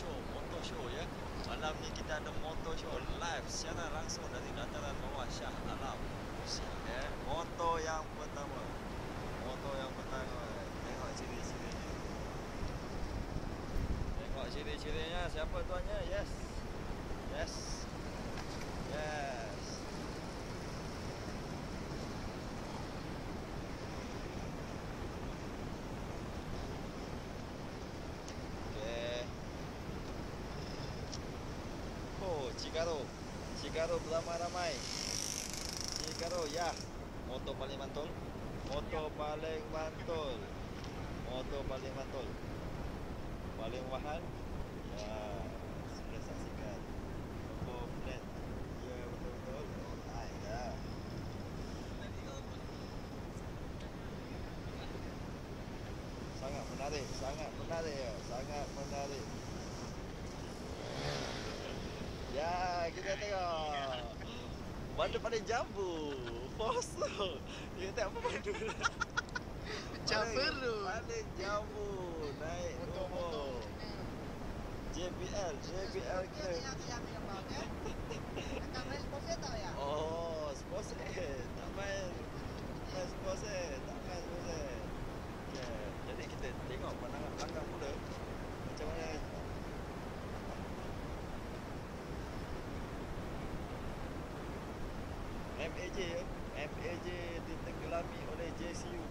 show, motor show ya. Malam ni kita ada motor show live secara langsung dari dataran bawah Shah Alam. Ya. Motor yang pertama. Motor yang pertama. Tengok ciri-cirinya. Tengok ciri-cirinya siapa tuannya? Yes. Yes. Yes. Okay. Oh, Cikaro. Cikaro beramai-ramai. Cikaro, ya. Motor paling mantul. Motor paling mantul. Motor paling mantul. Paling mahal. Ya, sudah saksikan. Nombor plat. Ya, betul-betul. Alright, ya. Sangat menarik, sangat menarik ya. Sangat menarik. Ya, kita tengok. Bandu paling jambu. Fosil. Dia tak apa bandu. Jambu. Paling jambu. Naik nombor. JBL, JBL ke. Oh, sports aid. Tak main. Main sports aid. Tak main sports aid. Yeah. Jadi kita tengok pandangan belakang mula. Macam mana MAJ ya. MAJ ditenggelami oleh JCU.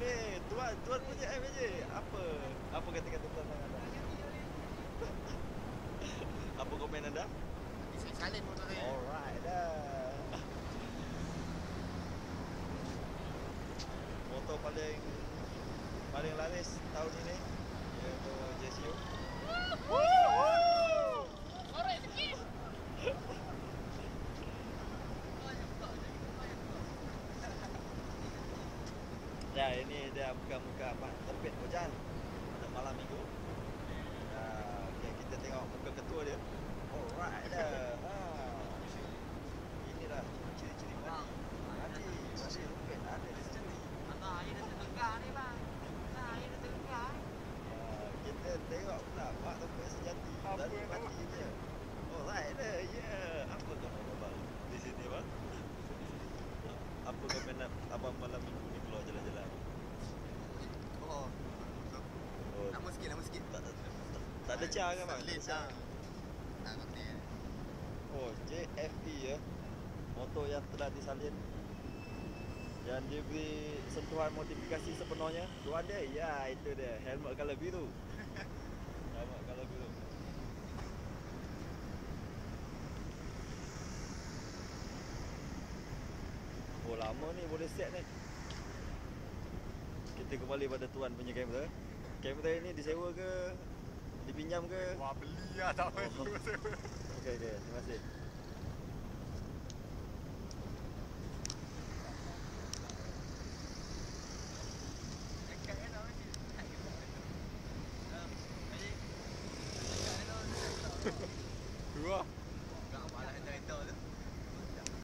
Ni, tuan tuan punya MAJ. Apa? Apa kata-kata tuan anda? Apa komen anda? Bisa salin motor saya. Alright dah. Motor paling paling laris tahun ini iaitu JCU. Korek sikit. Ya, ini dia muka-muka apa? Terbit hujan pada malam minggu. Ya, okay, kita tengok muka ketua dia. Alright dah. Ha. Inilah ciri-ciri Bang. mati. Mati masih terbit ada di sini. Anak air dah tertengah ni bang. Anak air dah tertengah. Ya, kita tengok pula mak tempat sejati Apa dari tu? mati dia. Alright dah. Ya, apa kau nak abang di sini bang? Apa kau nak abang malam minggu ni keluar jalan-jalan? Oh. Oh, Lama sikit, lama sikit. tak, tak, car kan bang? Tak ngerti. Oh, JFE ya. Motor yang telah disalin. Dan diberi sentuhan modifikasi sepenuhnya. Tu ada? Ya, itu dia. Helmet color biru. Helmet color biru. Oh, lama ni boleh set ni. Kita kembali pada tuan punya kamera. Kamera ni disewa ke? Dipinjam ke? Wah beli lah tak Oh. perlu sewa. Okey, okey. Terima kasih.